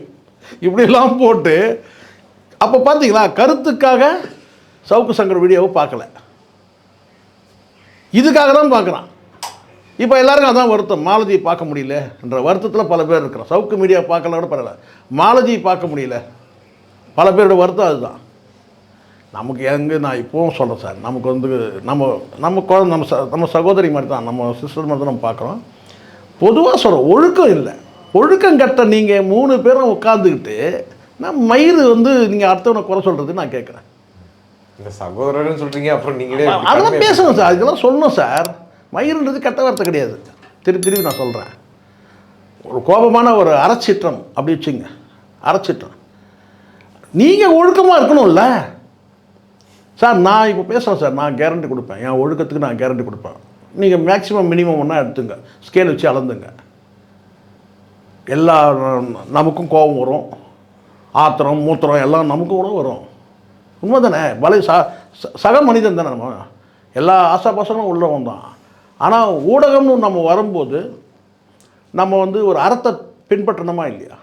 இப்படிலாம் போட்டு அப்போ பார்த்தீங்களா கருத்துக்காக சவுக்கு சங்கர் வீடியோவை பார்க்கல. இதுக்காக தான் பார்க்குறான். இப்போ எல்லாருக்கும் அதான் வருத்தம். மாலதியை பார்க்க முடியல என்ற வருத்தத்தில் பல பேர் இருக்கிறோம் சவுக்கு மீடியா பார்க்கல கூட பரவாயில்ல. மாலதியை பார்க்க முடியல. பல பேரோட வருத்தம் அதுதான். நமக்கு எங்கே நான் இப்போவும் சொல்கிறேன் சார். நமக்கு வந்து நம்ம நம்ம குழந்தை நம்ம ச நம்ம சகோதரி மாதிரி தான் நம்ம சிஸ்டர் மாதிரி தான் நம்ம பார்க்குறோம். பொதுவாக சொல்கிறோம் ஒழுக்கம் இல்லை. ஒழுக்கம் கட்ட நீங்கள் மூணு பேரும் உட்காந்துக்கிட்டு நான் மயிறு வந்து நீங்கள் அடுத்தவனை குறை சொல்கிறது நான் கேட்குறேன். இந்த சகோதரர்னு சொல்றீங்க அப்புறம் நீங்களே அதெல்லாம் பேசணும் சார். இதெல்லாம் சொல்லணும் சார். மயிருன்றது கெட்ட வார்த்தை கிடையாது. திருப்பி திருப்பி நான் சொல்கிறேன் ஒரு கோபமான ஒரு அறச்சிற்றம் அப்படி வச்சுங்க. அறச்சிற்றம். நீங்கள் ஒழுக்கமாக இருக்கணும்ல. சார் நான் இப்போ பேசுகிறேன் சார். நான் கேரண்டி கொடுப்பேன். என் ஒழுக்கத்துக்கு நான் கேரண்டி கொடுப்பேன். நீங்கள் மேக்ஸிமம் மினிமம் ஒன்றா எடுத்துங்க. ஸ்கேல் வச்சு அளந்துங்க. எல்லா நமக்கும் கோபம் வரும். ஆத்திரம் மூத்திரம் எல்லாம் நமக்கும் கூட வரும். உண்மை தானே பல ச ச- சக மனிதன் தானே நம்ம? எல்லா ஆசாபாசங்களும் உள்ளவன் தான். ஆனால் ஊடகம்னு நம்ம வரும்போது நம்ம வந்து ஒரு அறத்தை பின்பற்றணுமா இல்லையா?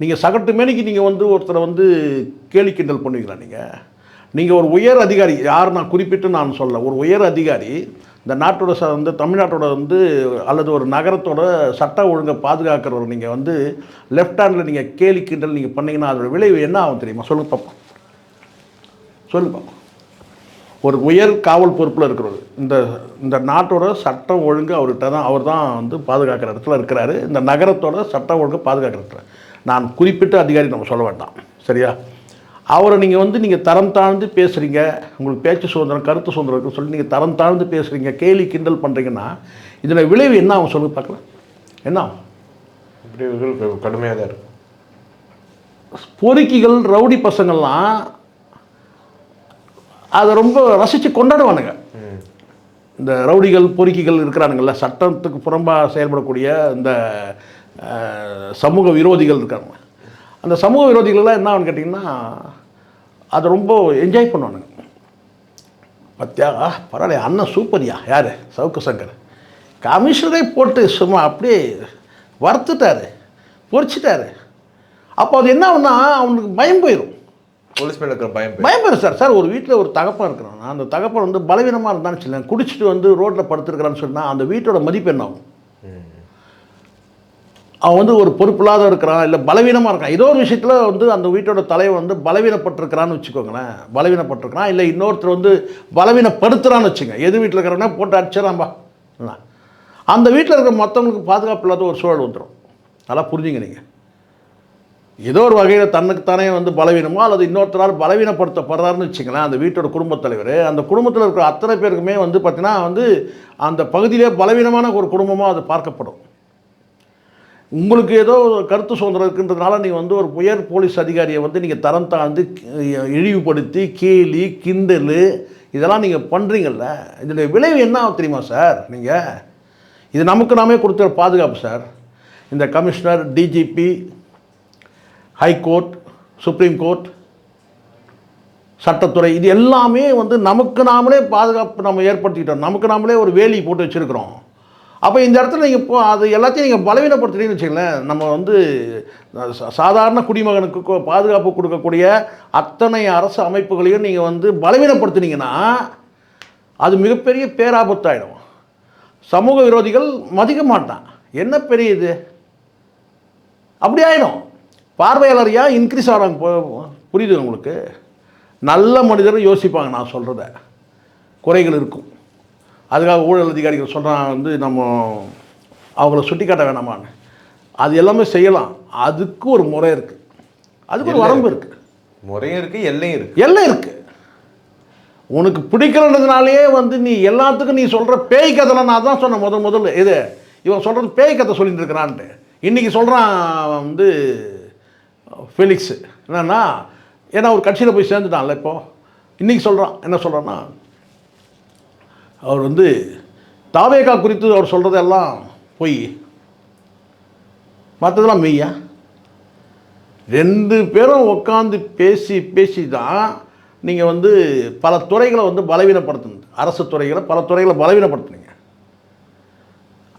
நீங்கள் சகட்டு மேனிக்கு நீங்கள் வந்து ஒருத்தரை வந்து கேலி கிண்டல் பண்ணுவீங்களா நீங்கள் நீங்கள் ஒரு உயர் அதிகாரி யார் நான் குறிப்பிட்டு நான் சொல்ல ஒரு உயர் அதிகாரி இந்த நாட்டோட ச வந்து தமிழ்நாட்டோட வந்து அல்லது ஒரு நகரத்தோட சட்ட ஒழுங்கை பாதுகாக்கிறவர் நீங்கள் வந்து லெஃப்ட் ஹேண்டில் நீங்கள் கேலி கிண்டல் நீங்கள் பண்ணிங்கன்னா அதோட விளைவு என்ன ஆகும் தெரியுமா? சொல்லுங்க பார்ப்போம் சொல்லுங்க பார்ப்போம் ஒரு உயர் காவல் பொறுப்பில் இருக்கிறவர். இந்த இந்த நாட்டோட சட்டம் ஒழுங்கு அவர்கிட்ட தான் அவர் தான் வந்து பாதுகாக்கிற இடத்துல இருக்கிறாரு. இந்த நகரத்தோட சட்டம் ஒழுங்கு பாதுகாக்கிற இடத்துல. நான் குறிப்பிட்ட அதிகாரி நம்ம சொல்ல வேண்டாம். சரியா? அவரை நீங்கள் வந்து நீங்கள் தரம் தாழ்ந்து பேசுகிறீங்க உங்களுக்கு பேச்சு சுதந்திரம் கருத்து சுதந்திரம் இருக்குன்னு சொல்லி நீங்கள் தரம் தாழ்ந்து பேசுகிறீங்க கேலி கிண்டல் பண்ணுறீங்கன்னா இதில் விளைவு என்ன ஆகும் சொல்லுங்க பார்க்கலாம். என்ன? இப்படி கடுமையாக தான் இருக்கும். பொறுக்கிகள் ரவுடி பசங்கள்லாம் அதை ரொம்ப ரசித்து கொண்டாடுவானுங்க. இந்த ரவுடிகள் பொறுக்கிகள் இருக்கிறானுங்கள்ல சட்டத்துக்கு புறம்பாக செயல்படக்கூடிய இந்த சமூக விரோதிகள் இருக்காங்க அந்த சமூக விரோதிகள்லாம் என்ன ஆகுன்னு கேட்டிங்கன்னா அதை ரொம்ப என்ஜாய் பண்ணுவானுங்க. பத்தியா? பரவாயில்ல அண்ணன் சூப்பர்யா. யார்? சவுக்கு சங்கர். கமிஷனரே போட்டு சும்மா அப்படியே வறுத்துட்டார் பொறிச்சிட்டாரு. அப்போ அது என்ன ஆகுன்னா அவனுக்கு பயம் போயிடும் போலீஸ் மேலே இருக்கிற பயம் பயம் பெரு சார். சார் ஒரு வீட்டில் ஒரு தகப்பன் இருக்கிறான். அந்த தகப்பன் வந்து பலவீனமாக இருந்தான்னு சொல்லுங்க குடிச்சிட்டு வந்து ரோட்டில் படுத்துருக்கிறான்னு சொன்னால் அந்த வீட்டோட மதிப்பு என்ன ஆகும்? அவன் வந்து ஒரு பொறுப்பில்லாத இருக்கிறான் இல்லை பலவீனமாக இருக்கான். ஏதோ ஒரு விஷயத்தில் வந்து அந்த வீட்டோட தலைவன் வந்து பலவீனப்பட்டிருக்கிறான்னு வச்சுக்கோங்களேன். பலவீனப்பட்டிருக்கிறான். இல்லை இன்னொருத்தர் வந்து பலவீனப்படுத்துகிறான்னு வச்சுங்க எது வீட்டில் இருக்கிறவனா போட்டு அடிச்சிடறான்பா என்ன? அந்த வீட்டில் இருக்கிற மற்றவங்களுக்கு பாதுகாப்பு இல்லாத ஒரு சூழல் வந்துடும் நல்லா புரிஞ்சுங்க நீங்கள் ஏதோ ஒரு வகையில் தன்னுக்குத்தானே வந்து பலவீனமோ அல்லது இன்னொருத்தரால் பலவீனப்படுத்தப்படுறாருன்னு வச்சுங்களேன் அந்த வீட்டோட குடும்பத் தலைவர். அந்த குடும்பத்தில் இருக்கிற அத்தனை பேருக்குமே வந்து பார்த்தீங்கன்னா வந்து அந்த பகுதியிலே பலவீனமான ஒரு குடும்பமாக அது பார்க்கப்படும். உங்களுக்கு ஏதோ கருத்து சுதந்திரம் இருக்குன்றதுனால நீங்கள் வந்து ஒரு உயர் போலீஸ் அதிகாரியை வந்து நீங்கள் தரம் தாழ்ந்து இழிவுபடுத்தி கேலி கிண்டல் இதெல்லாம் நீங்கள் பண்ணுறீங்கல்ல இதனுடைய விளைவு என்ன ஆகும் தெரியுமா சார்? நீங்கள் இது நமக்கு நாமே கொடுத்த பாதுகாப்பு சார். இந்த commissioner DGP high court supreme court சட்டத்துறை இது எல்லாமே வந்து நமக்கு நாமளே பாதுகாப்பு நம்ம ஏற்படுத்திக்கிட்டோம். நமக்கு நாமளே ஒரு வேலி போட்டு வச்சுருக்கிறோம். அப்போ இந்த இடத்துல நீங்கள் இப்போ அது எல்லாத்தையும் நீங்கள் பலவீனப்படுத்துறீங்கன்னு வச்சுங்களேன் நம்ம வந்து சாதாரண குடிமகனுக்கு பாதுகாப்பு கொடுக்கக்கூடிய அத்தனை அரசு அமைப்புகளையும் நீங்கள் வந்து பலவீனப்படுத்துனீங்கன்னா அது மிகப்பெரிய பேராபத்தாயிடும். சமூக விரோதிகள் மதிக்க மாட்டான். என்ன பெரிய இது? அப்படி ஆயிடும். பார்வையாளர் ஏன் இன்க்ரீஸ் ஆகிறாங்க புரியுது உங்களுக்கு? நல்ல மனிதர் யோசிப்பாங்க நான் சொல்கிறத குறைகள் இருக்கும். அதுக்காக ஊழல் அதிகாரிகள் சொல்கிறான் வந்து நம்ம அவங்கள சுட்டி காட்ட வேணாமான்னு. அது எல்லாமே செய்யலாம். அதுக்கு ஒரு முறை இருக்குது அதுக்கு ஒரு வரம்பு இருக்குது முறையும் இருக்கு எல்லையும் இருக்கு. எல்லாம் இருக்குது உனக்கு பிடிக்கலன்றதுனாலேயே வந்து நீ எல்லாத்துக்கும் நீ சொல்கிற பேய் கதைலாம் நான் தான் சொன்னேன் முதல் முதல்ல. இது இவன் சொல்கிறது பேய் கதை சொல்லிட்டு இருக்கிறான்ட்டு. இன்றைக்கி சொல்கிறான் வந்து ஃபெலிக்ஸு என்னன்னா ஏன்னா ஒரு கட்சியில் போய் சேர்ந்துட்டான்ல இப்போது இன்றைக்கி சொல்கிறான் என்ன சொல்கிறான்னா அவர் வந்து தாவேகா குறித்து அவர் சொல்கிறதெல்லாம் பொய் மற்றதெல்லாம் மெய்யா? ரெண்டு பேரும் உட்காந்து பேசி பேசி தான் நீங்கள் வந்து பல துறைகளை வந்து பலவீனப்படுத்தணும் அரசு துறைகளை பல துறைகளை பலவீனப்படுத்துனீங்க.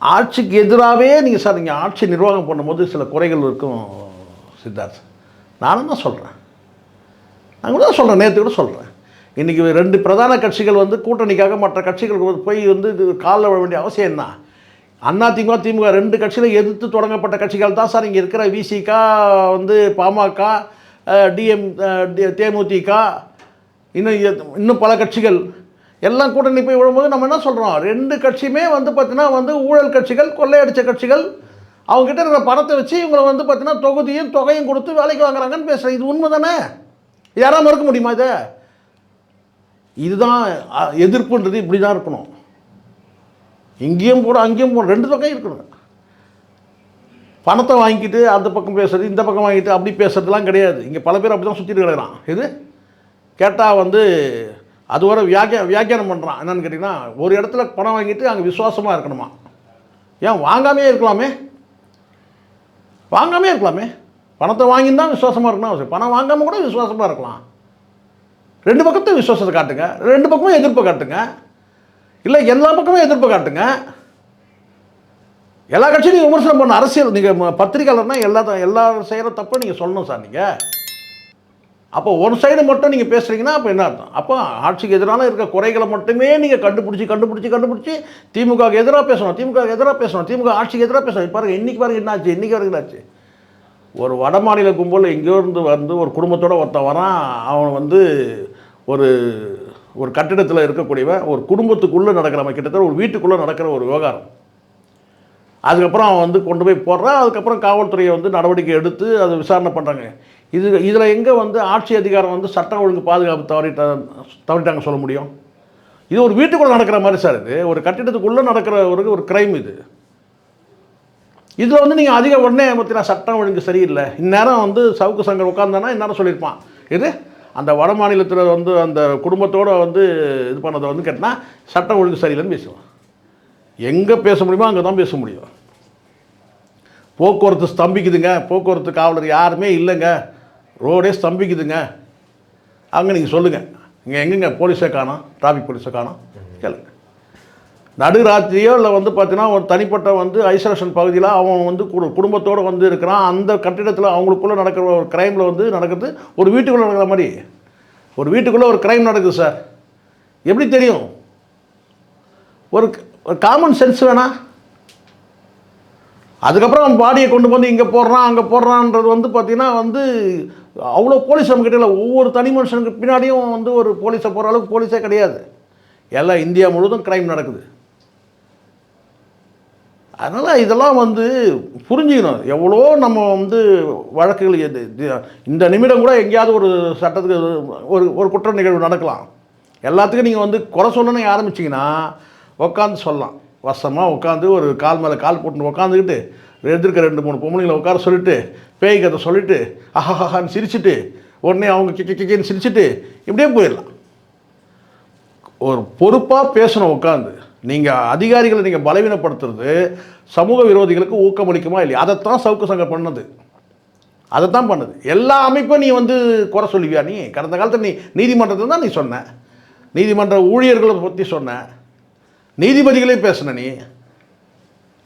ஆட்சிக்கு எதிராகவே நீங்கள் சார் நீங்கள் ஆட்சி நிர்வாகம் பண்ணும்போது சில குறைகள் இருக்கும். சித்தார்த் நானும் தான் சொல்கிறேன் நான் கூட தான் சொல்கிறேன் நேற்று கூட சொல்கிறேன் இன்றைக்கி ரெண்டு பிரதான கட்சிகள் வந்து கூட்டணிக்காக மற்ற கட்சிகளுக்கு போய் வந்து இது காலில் விழ வேண்டிய அவசியம் என்ன? அண்ணா திமுக திமுக ரெண்டு கட்சிகளை எதிர்த்து தொடங்கப்பட்ட கட்சிகள் தான் சார் இங்கே இருக்கிற விசிகா வந்து பாமக டிஎம் தேமுதிக இன்னும் இன்னும் பல கட்சிகள். எல்லாம் கூட்டணி போய் விழும்போது நம்ம என்ன சொல்கிறோம் ரெண்டு கட்சியுமே வந்து பார்த்திங்கன்னா வந்து ஊழல் கட்சிகள் கொள்ளையடித்த கட்சிகள் அவங்ககிட்ட இருக்கிற பணத்தை வச்சு இவங்களை வந்து பார்த்தீங்கன்னா தொகுதியும் தொகையும் கொடுத்து வேலைக்கு வாங்குறாங்கன்னு பேசுகிறேன் இது உண்மை தானே யாராவது மறுக்க முடியுமா இதை? இதுதான் எதிர்ப்புன்றது இப்படி தான் இருக்கணும். இங்கேயும் போட அங்கேயும் போட. ரெண்டு பக்கம் இருக்கணும். பணத்தை வாங்கிட்டு அந்த பக்கம் பேசுறது இந்த பக்கம் வாங்கிட்டு அப்படி பேசுறதுலாம் கிடையாது. இங்கே பல பேர் அப்படி தான் சுற்றிட்டு கிடக்கிறான். இது கேட்டால் வந்து அது வர வியாக்கிய வியாக்கியானம் பண்ணுறான் என்னென்னு கேட்டிங்கன்னா ஒரு இடத்துல பணம் வாங்கிட்டு அங்கே விசுவாசமாக இருக்கணுமா? ஏன் வாங்காமே இருக்கலாமே? வாங்காமே இருக்கலாமே. பணத்தை வாங்கியிருந்தால் விசுவாசமாக இருக்கணும் அவசியம். பணம் வாங்காமல் கூட விசுவாசமாக இருக்கலாம். ரெண்டு பக்கத்தையும் விசுவாசத்தை காட்டுங்க. ரெண்டு பக்கமும் எதிர்ப்பை காட்டுங்க. இல்லை எல்லா பக்கமும் எதிர்ப்பை காட்டுங்க. எல்லா கட்சியும் நீங்கள் விமர்சனம் பண்ண அரசியல் நீங்கள் பத்திரிகையாளர்னால் எல்லா எல்லா செய்கிற தப்பை நீங்கள் சொல்லணும் சார் நீங்கள் அப்போ ஒரு சைடு மட்டும் நீங்கள் பேசுகிறீங்கன்னா அப்போ என்ன அர்த்தம்? அப்போ ஆட்சிக்கு எதிரான இருக்க குறைகளை மட்டுமே நீங்கள் கண்டுபிடிச்சி கண்டுபிடிச்சி கண்டுபிடிச்சி திமுகவுக்கு எதிராக பேசணும் திமுகவுக்கு எதிராக பேசணும் திமுக ஆட்சிக்கு எதிராக பேசணும். பாருங்க இன்னைக்கு பாருங்க என்னாச்சு இன்றைக்கி வரைக்கும் என்னாச்சு ஒரு வட மாநில கும்பல் எங்கேயோ இருந்து வந்து ஒரு குடும்பத்தோடு ஒருத்தன் வரான். அவன் வந்து ஒரு ஒரு கட்டிடத்தில் இருக்கக்கூடியவன் ஒரு குடும்பத்துக்குள்ளே நடக்கிற கிட்டத்தட்ட ஒரு வீட்டுக்குள்ளே நடக்கிற ஒரு விவகாரம். அதுக்கப்புறம் அவன் வந்து கொண்டு போய் போடுறான். அதுக்கப்புறம் காவல்துறையை வந்து நடவடிக்கை எடுத்து அதை விசாரணை பண்ணுறாங்க இது இதில் எங்கே வந்து ஆட்சி அதிகாரம் வந்து சட்டம் ஒழுங்கு பாதுகாப்பு தவறிட்ட தவறிட்டாங்க சொல்ல முடியும்? இது ஒரு வீட்டுக்குள்ளே நடக்கிற மாதிரி சார் இது. ஒரு கட்டிடத்துக்குள்ளே நடக்கிற ஒரு ஒரு கிரைம் இது. இதில் வந்து நீங்கள் அதிக உடனே பார்த்தீங்கன்னா சட்டம் ஒழுங்கு சரியில்லை. இந்நேரம் வந்து சவுக்கு சங்கர் உட்காந்தானா இந்நேரம் சொல்லியிருப்பான். இது அந்த வட மாநிலத்தில் வந்து அந்த குடும்பத்தோடு வந்து இது பண்ணதை வந்து கேட்டால் சட்டம் ஒழுங்கு சரியில்லைன்னு பேசுவான். எங்கே பேச முடியுமோ அங்கே தான் பேச முடியும். போக்குவரத்து ஸ்தம்பிக்குதுங்க. போக்குவரத்து காவலர் யாருமே இல்லைங்க. ரோடே ஸ்தம்பிக்குதுங்க. அங்கே நீங்கள் சொல்லுங்கள் இங்கே எங்கெங்க போலீஸை காணும்? டிராஃபிக் போலீஸை காணும்? கேளுங்க. நடுராத்திரியோ இல்லை வந்து பார்த்தீங்கன்னா ஒரு தனிப்பட்ட வந்து ஐசோலேஷன் பகுதியில் அவன் வந்து குடும்பத்தோடு வந்து இருக்கிறான். அந்த கட்டிடத்தில் அவங்களுக்குள்ளே நடக்கிற ஒரு க்ரைமில் வந்து நடக்குது ஒரு வீட்டுக்குள்ளே நடக்கிற மாதிரி. ஒரு வீட்டுக்குள்ளே ஒரு க்ரைம் நடக்குது சார் எப்படி தெரியும்? ஒரு ஒரு காமன் சென்ஸ் வேணா. அதுக்கப்புறம் அவன் பாடியை கொண்டு வந்து இங்கே போடுறான் அங்கே போடுறான்றது வந்து பார்த்தீங்கன்னா வந்து அவ்வளோ போலீஸ் நம்மக்கிட்ட இல்லை ஒவ்வொரு தனி மனுஷனுக்கு பின்னாடியும் வந்து ஒரு போலீஸை போகிற அளவுக்கு போலீஸே கிடையாது. எல்லாம் இந்தியா முழுவதும் க்ரைம் நடக்குது. அதனால் இதெல்லாம் வந்து புரிஞ்சுக்கணும். எவ்வளோ நம்ம வந்து வழக்குகள் இது- இந்த நிமிடம் கூட எங்கேயாவது ஒரு சட்டத்துக்கு ஒரு ஒரு குற்ற நிகழ்வு நடக்கலாம். எல்லாத்துக்கும் நீங்கள் வந்து குறை சொல்லணும்னு ஆரம்பிச்சிங்கன்னா உட்காந்து சொல்லலாம். வசமாக உட்காந்து ஒரு கால் மேலே கால் போட்டு உட்காந்துக்கிட்டு எதிர்க்க ரெண்டு மூணு பொம்பளைங்களை உட்கார சொல்லிட்டு பேய் கதை சொல்லிட்டு அஹாஹான்னு சிரிச்சிட்டு உடனே அவங்க கிக்க கிக்கன்னு சிரிச்சுட்டு இப்படியே போயிடலாம். ஒரு பொறுப்பாக பேசணும் உட்காந்து நீங்கள் அதிகாரிகளை நீங்கள் பலவீனப்படுத்துறது சமூக விரோதிகளுக்கு ஊக்கமளிக்குமா இல்லையா? அதைத்தான் சவுக்கு சங்கம் பண்ணது. அதைத்தான் பண்ணுது. எல்லா அமைப்பும் நீ வந்து குறை சொல்லுவியா நீ? கடந்த காலத்தில் நீ நீதிமன்றத்தை தான் நீ சொன்ன. நீதிமன்ற ஊழியர்களை பற்றி சொன்ன. நீதிபதிகளே பேசுன நீ.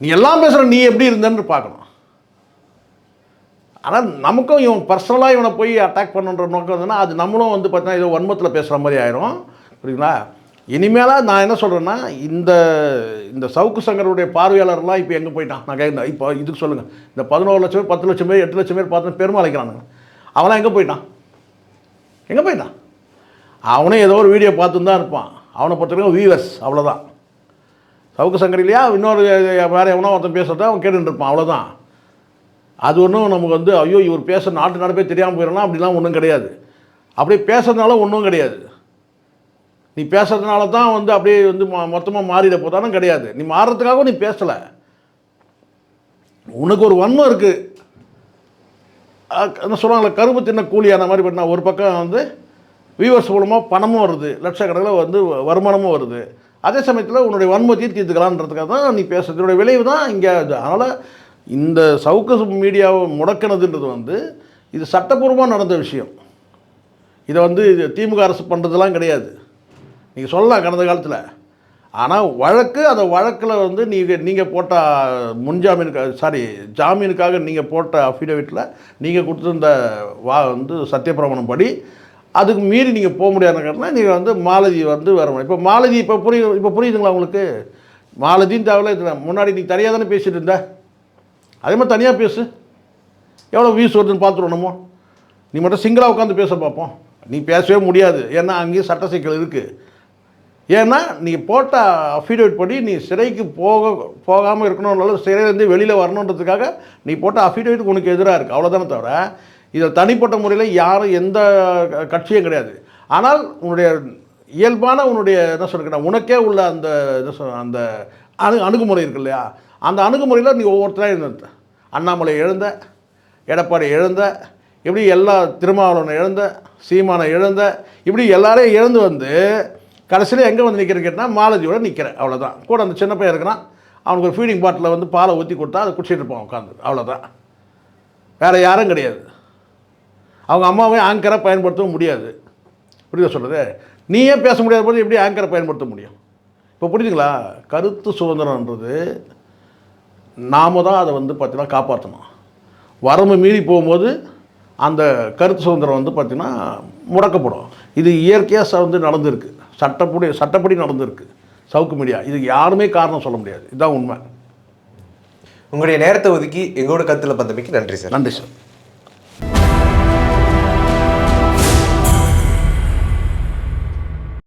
நீ எல்லாம் பேசுகிற நீ எப்படி இருந்தன்னு பார்க்கணும். ஆனால் நமக்கும் இவன் பர்சனலாக இவனை போய் அட்டாக் பண்ணுன்ற நோக்கம் இருந்ததுன்னா அது நம்மளும் வந்து பார்த்தீங்கன்னா ஏதோ வன்மத்தில் பேசுகிற மாதிரி ஆயிரும். புரியுங்களா இனிமேலாக நான் என்ன சொல்கிறேன்னா இந்த இந்த சவுக்கு சங்கருடைய பார்வையாளர்லாம் இப்போ எங்கே போயிட்டான்? நான் கேட்குறேன் இப்போ இதுக்கு சொல்லுங்கள் இந்த பதினோரு லட்சம் பேர் பத்து லட்சம் பேர் எட்டு லட்சம் பேர் பார்த்து பெருமாளைக்கிறானுங்க அவனாம் எங்கே போயிட்டான்? எங்கே போயிட்டான்? அவனே ஏதோ ஒரு வீடியோ பார்த்துன்னு தான் இருப்பான். அவனை பொறுத்தவரைக்கும் வியூவர்ஸ் அவ்வளோதான் சவுக்கு சங்கர் இல்லையா? இன்னொரு வேறு எவனோ ஒருத்தன் பேசுகிறத அவன் கேட்டுட்டு இருப்பான் அவ்வளோதான் அது ஒன்றும் நமக்கு வந்து ஐயோ இவர் பேச நாட்டு நடப்பே தெரியாமல் போயிடலாம் அப்படிலாம் ஒன்றும் கிடையாது. அப்படியே பேசுறதுனால ஒன்றும் கிடையாது. நீ பேசுறதுனால தான் வந்து அப்படியே வந்து மொத்தமாக மாறிட போதானும் கிடையாது. நீ மாறுறதுக்காக நீ பேசலை. உனக்கு ஒரு வன்மம் இருக்குது என்ன சொல்கிறாங்களே கரும்பு தின்ன கூலியான மாதிரி பண்ணால் ஒரு பக்கம் வந்து வியூவர்ஸ் மூலமாக பணமும் வருது. லட்சக்கணக்கில் வந்து வருமானமும் வருது. அதே சமயத்தில் உன்னுடைய வன்மத்தையும் தீர்த்துக்கலான்றதுக்காக தான் நீ பேசுறது. இதனுடைய விளைவு தான் இங்கே அதனால் இந்த சவுக்கு மீடியாவை முடக்கினதுன்றது வந்து இது சட்டப்பூர்வமாக நடந்த விஷயம். இதை வந்து இது திமுக அரசு பண்ணுறதுலாம் கிடையாது. நீங்கள் சொல்லலாம் கடந்த காலத்தில். ஆனால் வழக்கு அந்த வழக்கில் வந்து நீங்கள் நீங்கள் போட்ட முன்ஜாமீனுக்காக சாரி ஜாமீனுக்காக நீங்கள் போட்ட அஃபிடவிட்டில் நீங்கள் கொடுத்துருந்த வா வந்து சத்தியப்பிரமாணம் படி அதுக்கு மீறி நீங்கள் போக முடியாதுன்னா நீங்கள் வந்து மாலதி வந்து வர முடியும் இப்போ மாலதி இப்போ புரியுது இப்போ புரியுதுங்களா உங்களுக்கு? மாலதின்னு தேவையில்ல இது முன்னாடி நீ தனியாக தானே பேசிட்டு இருந்த? அதே மாதிரி தனியாக பேசு. எவ்வளோ வியூஸ் வருதுன்னு பார்த்துருவோம் நம்ம. நீ மட்டும் சிங்கிளாக உட்காந்து பேச பார்ப்போம் நீ பேசவே முடியாது. ஏன்னா அங்கேயும் சட்ட சிக்கல் இருக்குது ஏன்னா நீ போட்ட அஃபிடேவிட் படி நீ சிறைக்கு போக போகாமல் இருக்கணும்னாலும் சிறையிலேருந்து வெளியில் வரணுன்றதுக்காக நீ போட்ட அஃபிடேவிட் உனக்கு எதிராக இருக்குது அவ்வளோதானே தவிர இதில் தனிப்பட்ட முறையில் யாரும் எந்த க- கட்சியும் கிடையாது. ஆனால் உன்னுடைய இயல்பான உன்னுடைய என்ன சொல்கிறேன் உனக்கே உள்ள அந்த என்ன சொல் அந்த அணு அணுகுமுறை இருக்கு இல்லையா? அந்த அணுகுமுறையில் நீ ஒவ்வொருத்தராக இருந்த அண்ணாமலை எழுந்த எடப்பாடி எழுந்த இப்படி எல்லா திருமாவளவனை இழந்த சீமானை எழுந்த இப்படி எல்லாரையும் இழந்து வந்து கடைசியில் எங்கே வந்து நிற்கிறேன்னு கேட்டால் மாலதியோட நிற்கிறேன் அவ்வளோதான் கூட அந்த சின்ன பையன் இருக்கிறான். அவனுக்கு ஒரு ஃபீடிங் பாட்டில் வந்து பாலை ஊற்றி கொடுத்தா அதை குடிச்சிட்டு இருப்பான் உட்காந்து அவ்வளோதான் வேறு யாரும் கிடையாது. அவங்க அம்மாவே ஆங்கரை பயன்படுத்தவும் முடியாது. புரியுதா சொல்கிறது நீயே பேச முடியாத போது எப்படி ஆங்கரை பயன்படுத்த முடியும்? இப்போ புரியுதுங்களா கருத்து சுதந்திரம்ன்றது நாம தான் அதை வந்து பார்த்தீங்கன்னா காப்பாற்றணும் வரம்பு மீறி போகும்போது அந்த கருத்து சுதந்திரம் வந்து பார்த்திங்கன்னா முடக்கப்படும். இது இயற்கையாக வந்து நடந்திருக்கு. சட்டப்படி சட்டப்படி நடந்திருக்கு. சவுக்கு மீடியா. இதுக்கு யாருமே காரணம் சொல்ல முடியாது. இதுதான் உண்மை. உங்களுடைய நேரத்தை ஒதுக்கி எங்களோட கருத்துல பந்தமைக்கு நன்றி சார். நன்றி சார்.